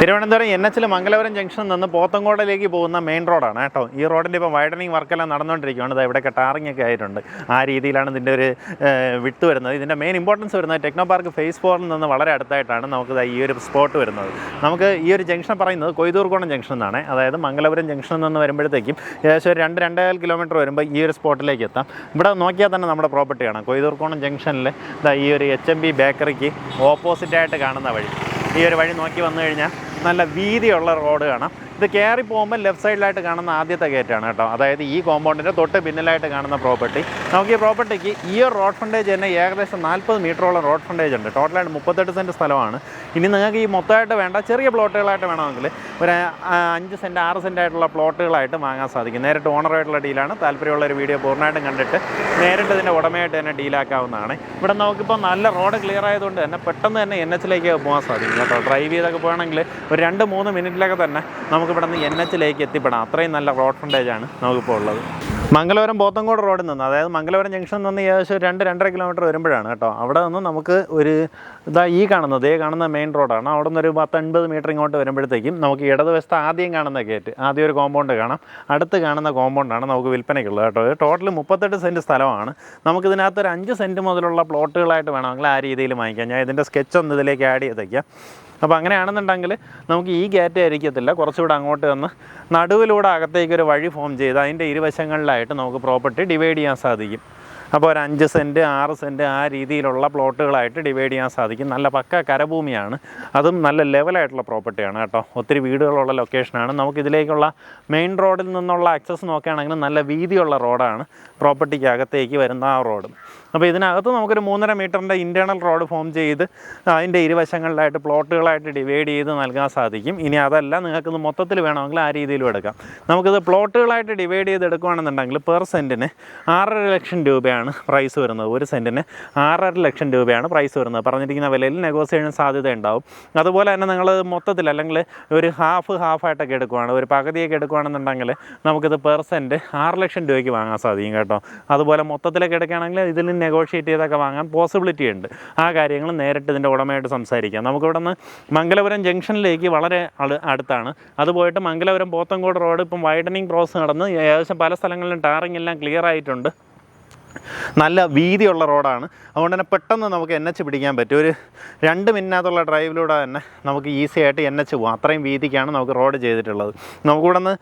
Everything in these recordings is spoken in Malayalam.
തിരുവനന്തപുരം എൻ എച്ചിൽ മംഗലപുരം ജംഗ്ഷനിൽ നിന്ന് പോത്തങ്കോടിലേക്ക് പോകുന്ന മെയിൻ റോഡാണ് കേട്ടോ. ഈ റോഡിന്റെ ഇപ്പം വൈഡനിങ് വർക്കെല്ലാം നടന്നുകൊണ്ടിരിക്കുകയാണ്. ഇത് ഇവിടെയൊക്കെ ടാറിംഗ് ഒക്കെ ആയിട്ടുണ്ട്. ആ രീതിയിലാണ് ഇതിന്റെ ഒരു വിട്ട് വരുന്നത്. ഇതിന്റെ മെയിൻ ഇമ്പോർട്ടൻസ് വരുന്നത് ടെക്നോ പാർക്ക് ഫേസ് ഫോറിൽ നിന്ന് വളരെ അടുത്തായിട്ടാണ് നമുക്ക് ഈ ഒരു സ്പോട്ട് വരുന്നത്. നമുക്ക് ഈ ഒരു ജംഗ്ഷൻ പറയുന്നത് കൊയ്തൂർക്കോണം ജംഗ്ഷൻ എന്നാണ്. അതായത് മംഗലപുരം ജംഗ്ഷനിൽ നിന്ന് വരുമ്പോഴത്തേക്കും ഏകദേശം ഒരു രണ്ട് രണ്ടേകാൽ കിലോമീറ്റർ വരുമ്പോൾ ഈ ഒരു സ്പോട്ടിലേക്ക് എത്താം. ഇവിടെ നോക്കിയാൽ തന്നെ നമ്മുടെ പ്രോപ്പർട്ടി പ്രോപ്പർട്ടിയാണ് കൊയ്തൂർക്കോണം ജംഗ്ഷനിൽ ഈ ഒരു എച്ച് എം ബി ബേക്കറിക്ക് ഓപ്പോസിറ്റായിട്ട് കാണുന്ന വഴി. ഈ ഒരു വഴി നോക്കി വന്നു കഴിഞ്ഞാൽ നല്ല വീതിയുള്ള റോഡ് കാണാം. ഇത് കയറി പോകുമ്പോൾ ലെഫ്റ്റ് സൈഡിലായിട്ട് കാണുന്ന ആദ്യത്തെ ഗേറ്റാണ് കേട്ടോ. അതായത് ഈ കോമ്പൗണ്ടിന്റെ തൊട്ട് പിന്നിലായിട്ട് കാണുന്ന പ്രോപ്പർട്ടി നമുക്ക് ഈ പ്രോപ്പർട്ടിക്ക് ഈ ഒരു റോഡ് ഫ്രണ്ടേജ് തന്നെ ഏകദേശം നാൽപ്പത് മീറ്ററോളം റോഡ് ഫ്രണ്ടേജ് ഉണ്ട്. ടോട്ടലായിട്ട് മുപ്പത്തെട്ട് സെന്റ് സ്ഥലമാണ്. ഇനി നിങ്ങൾക്ക് ഈ മൊത്തമായിട്ട് വേണ്ട ചെറിയ പ്ലോട്ടുകളായിട്ട് വേണമെങ്കിൽ ഒരു അഞ്ച് സെന്റ് ആറ് സെന്റ് ആയിട്ടുള്ള പ്ലോട്ടുകളായിട്ട് വാങ്ങാൻ സാധിക്കും. നേരിട്ട് ഓണറായിട്ടുള്ള ഡീലാണ് താല്പര്യമുള്ള ഒരു വീഡിയോ പൂർണമായിട്ടും കണ്ടിട്ട് നേരിട്ട് ഇതിന്റെ ഉടമയായിട്ട് തന്നെ ഡീലാക്കാവുന്നതാണ് ഇവിടെ നമുക്കിപ്പോൾ നല്ല റോഡ് ക്ലിയർ ആയതുകൊണ്ട് തന്നെ പെട്ടെന്ന് തന്നെ എൻ എച്ചിലേക്ക് പോകാൻ സാധിക്കും കേട്ടോ. ഡ്രൈവ് ചെയ്തൊക്കെ പോകണമെങ്കിൽ ഒരു രണ്ട് മൂന്ന് മിനിറ്റിലൊക്കെ തന്നെ നമുക്ക് ഇവിടെ നിന്ന് എൻ എച്ചിലേക്ക് എത്തിപ്പെടാം. അത്രയും നല്ല റോഡ് ഫ്രണ്ടേജ് ആണ് നമുക്കിപ്പോൾ ഉള്ളത്. മംഗലപുരം പോത്തങ്കോട് റോഡിൽ നിന്ന് അതായത് മംഗലപുരം ജംഗ്ഷനിൽ നിന്ന് ഏകദേശം രണ്ട് രണ്ടര കിലോമീറ്റർ വരുമ്പോഴാണ് കേട്ടോ. അവിടെ നിന്ന് നമുക്ക് ഒരു ഇതാ ഈ കാണുന്നത് ഈ കാണുന്ന മെയിൻ റോഡാണ് അവിടെ നിന്ന് ഒരു പത്തൊൻപത് മീറ്റർ ഇങ്ങോട്ട് വരുമ്പോഴത്തേക്കും നമുക്ക് ഇടതുവശത്ത് ആദ്യം കാണുന്ന ഗേറ്റ് ആദ്യം ഒരു കോമ്പൗണ്ട് കാണാം. അടുത്ത് കാണുന്ന കോമ്പൗണ്ടാണ് നമുക്ക് വിൽപ്പനയ്ക്കുള്ളത് കേട്ടോ. ഇത് ടോട്ടൽ മുപ്പത്തെട്ട് സെന്റ് സ്ഥലമാണ്. നമുക്കിതിനകത്ത് ഒരു അഞ്ച് സെന്റ് മുതലുള്ള പ്ലോട്ടുകളായിട്ട് വേണമെങ്കിൽ ആ രീതിയിൽ വാങ്ങിക്കാം. ഞാൻ ഇതിന്റെ സ്കെച്ച് ഒന്ന് ഇതിലേക്ക് ആഡ് ചെയ്തേക്കാം. അപ്പോൾ അങ്ങനെയാണെന്നുണ്ടെങ്കിൽ നമുക്ക് ഈ ഗേറ്റ് ആയിരിക്കത്തില്ല. കുറച്ചുകൂടെ അങ്ങോട്ട് വന്ന് നടുവിലൂടെ അകത്തേക്ക് ഒരു വഴി ഫോം ചെയ്ത് അതിന്റെ ഇരുവശങ്ങളിലായിട്ട് നമുക്ക് പ്രോപ്പർട്ടി ഡിവൈഡ് ചെയ്യാൻ സാധിക്കും. അപ്പോൾ ഒരു അഞ്ച് സെന്റ് ആറ് സെന്റ് ആ രീതിയിലുള്ള പ്ലോട്ടുകളായിട്ട് ഡിവൈഡ് ചെയ്യാൻ സാധിക്കും. നല്ല പക്ക കരഭൂമിയാണ്. അതും നല്ല ലെവലായിട്ടുള്ള പ്രോപ്പർട്ടിയാണ് കേട്ടോ. ഒത്തിരി വീടുകളുള്ള ലൊക്കേഷനാണ്. നമുക്ക് ഇതിലേക്കുള്ള മെയിൻ റോഡിൽ നിന്നുള്ള ആക്സസ് നോക്കുകയാണെങ്കിൽ നല്ല വീതിയുള്ള റോഡാണ്. പ്രോപ്പർട്ടിക്ക് അകത്തേക്ക് വരുന്ന ആ റോഡ്. അപ്പോൾ ഇതിനകത്ത് നമുക്കൊരു മൂന്നര മീറ്ററിന്റെ ഇന്റേർണൽ റോഡ് ഫോം ചെയ്ത് അതിന്റെ ഇരുവശങ്ങളിലായിട്ട് പ്ലോട്ടുകളായിട്ട് ഡിവൈഡ് ചെയ്ത് നൽകാൻ സാധിക്കും. ഇനി അതല്ല നിങ്ങൾക്കിത് മൊത്തത്തിൽ വേണമെങ്കിൽ ആ രീതിയിലും എടുക്കാം. നമുക്കിത് പ്ലോട്ടുകളായിട്ട് ഡിവൈഡ് ചെയ്ത് എടുക്കുകയാണെന്നുണ്ടെങ്കിൽ പെർ സെന്റിന് ആറര ലക്ഷം രൂപയാണ് പ്രൈസ് വരുന്നത്. ഒരു സെന്റിന് ആറര ലക്ഷം രൂപയാണ് പ്രൈസ് വരുന്നത്. പറഞ്ഞിരിക്കുന്ന വിലയിൽ നെഗോസിയേഷൻ സാധ്യത ഉണ്ടാവും. അതുപോലെ തന്നെ നിങ്ങൾ മൊത്തത്തിൽ അല്ലെങ്കിൽ ഒരു ഹാഫ് ഹാഫായിട്ടൊക്കെ എടുക്കുവാണ്. ഒരു പകുതിയൊക്കെ എടുക്കുകയാണെന്നുണ്ടെങ്കിൽ നമുക്കിത് പെർ സെന്റ് ആറ് ലക്ഷം രൂപയ്ക്ക് വാങ്ങാൻ സാധിക്കും കേട്ടോ. അതുപോലെ മൊത്തത്തിലൊക്കെ എടുക്കുകയാണെങ്കിൽ ഇതിൽ നെഗോഷിയേറ്റ് ചെയ്തൊക്കെ വാങ്ങാൻ പോസിബിലിറ്റി ഉണ്ട്. ആ കാര്യങ്ങൾ നേരിട്ട് ഇതിന്റെ ഉടമയായിട്ട് സംസാരിക്കാം. നമുക്കിവിടെ നിന്ന് മംഗലപുരം ജംഗ്ഷനിലേക്ക് വളരെ അടു- അടുത്താണ്. അത് പോയിട്ട് മംഗലപുരം പോത്തങ്കോട് റോഡ് ഇപ്പം വൈഡനിങ് പ്രോസസ് നടന്ന് ഏകദേശം പല സ്ഥലങ്ങളിലും ടാറിങ് എല്ലാം ക്ലിയർ ആയിട്ടുണ്ട്. നല്ല വീതിയുള്ള റോഡാണ്. അതുകൊണ്ട് തന്നെ പെട്ടെന്ന് നമുക്ക് എൻ എച്ച് പിടിക്കാൻ പറ്റും. ഒരു രണ്ട് മിനിറ്റിനകത്തുള്ള ഡ്രൈവിലൂടെ തന്നെ നമുക്ക് ഈസി ആയിട്ട് എൻ എച്ച് പോകാം അത്രയും വീതിക്കാണ് നമുക്ക് റോഡ് ചെയ്തിട്ടുള്ളത്. നമുക്കിവിടെ നിന്ന്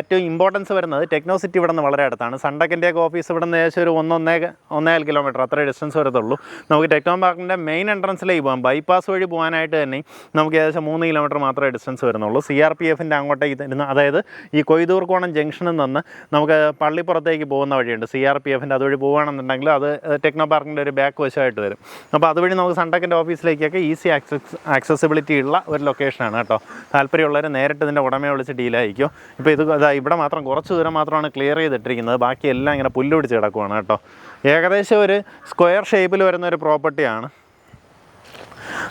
ഏറ്റവും ഇമ്പോർട്ടൻസ് വരുന്നത് ടെക്നോ സിറ്റി ഇവിടെ നിന്ന് വളരെ അടുത്താണ്. സണ്ടക്കിന്റെ ഒക്കെ ഓഫീസ് ഇവിടെ നിന്ന് ഏകദേശം ഒരു ഒന്നൊന്നേ ഒന്നേകാൽ കിലോമീറ്റർ അത്രേ ഡിസ്റ്റൻസ് വരത്തുള്ളൂ. നമുക്ക് ടെക്നോ പാർക്കിന്റെ മെയിൻ എൻട്രൻസിലേക്ക് പോകാം ബൈപ്പാസ് വഴി പോകാനായിട്ട് തന്നെ നമുക്ക് ഏകദേശം മൂന്ന് കിലോമീറ്റർ മാത്രമേ ഡിസ്റ്റൻസ് വരുന്നുള്ളൂ. സി ആർ പി എഫിന്റെ അങ്ങോട്ടേക്ക് തരുന്ന അതായത് ഈ കൊയ്തൂർക്കോണം ജംഗ്ഷനിൽ നിന്ന് നമുക്ക് പള്ളിപ്പുറത്തേക്ക് പോകുന്ന വഴിയുണ്ട്. സി ആർ പി എഫിന്റെ അതുവഴി പോകുകയാണെന്നുണ്ടെങ്കിൽ അത് ടെക്നോ പാർക്കിന്റെ ഒരു ബാക്ക് വശമായിട്ട് വരും. അപ്പോൾ അതുവഴി നമുക്ക് സൺടെക്കിന്റെ ഓഫീസിലേക്കൊക്കെ ഈസി ആക്സസ് ആക്സസിബിലിറ്റി ഉള്ള ഒരു ലൊക്കേഷനാണ് കേട്ടോ. താല്പര്യമുള്ളവർ നേരിട്ട് ഇതിന്റെ ഉടമയെ വിളിച്ച് ഡീലായിരിക്കും ഇപ്പോൾ ഇത് ഇതാ ഇവിടെ മാത്രം കുറച്ച് ദൂരം മാത്രമാണ് ക്ലിയർ ചെയ്തിട്ടിരിക്കുന്നത്. ബാക്കി എല്ലാം ഇങ്ങനെ പുല്ല് പിടിച്ച് കിടക്കുവാണ് കേട്ടോ. ഏകദേശം ഒരു സ്ക്വയർ ഷേപ്പിൽ വരുന്ന ഒരു പ്രോപ്പർട്ടിയാണ്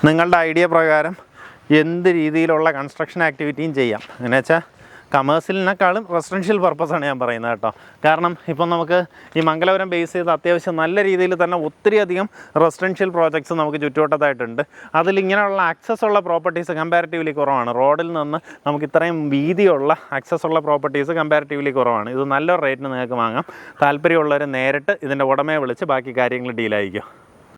നിങ്ങളുടെ ഐഡിയ പ്രകാരം എന്ത് രീതിയിലുള്ള കൺസ്ട്രക്ഷൻ ആക്ടിവിറ്റിയും ചെയ്യാം. എന്ന് വെച്ചാൽ കമേഴ്സ്യലിനേക്കാളും റെസിഡൻഷ്യൽ പർപ്പസാണ് ഞാൻ പറയുന്നത് കേട്ടോ. കാരണം ഇപ്പം നമുക്ക് ഈ മംഗലപുരം ബേസ് ചെയ്ത് അത്യാവശ്യം നല്ല രീതിയിൽ തന്നെ ഒത്തിരി അധികം റെസിഡൻഷ്യൽ പ്രോജക്ട്സ് നമുക്ക് ചുറ്റുവട്ടത്തായിട്ടുണ്ട്. അതിൽ ഇങ്ങനെയുള്ള ആക്സസ് ഉള്ള പ്രോപ്പർട്ടീസ് കമ്പാരിറ്റീവ്ലി കുറവാണ്. റോഡിൽ നിന്ന് നമുക്ക് ഇത്രയും വീതിയുള്ള ആക്സസ് ഉള്ള പ്രോപ്പർട്ടീസ് കമ്പാരിറ്റീവ്ലി കുറവാണ്. ഇത് നല്ലൊരു റേറ്റിന് നിങ്ങൾക്ക് വാങ്ങാം. താല്പര്യമുള്ളവർ നേരിട്ട് ഇതിന്റെ ഉടമയെ വിളിച്ച് ബാക്കി കാര്യങ്ങൾ ഡീലായിരിക്കും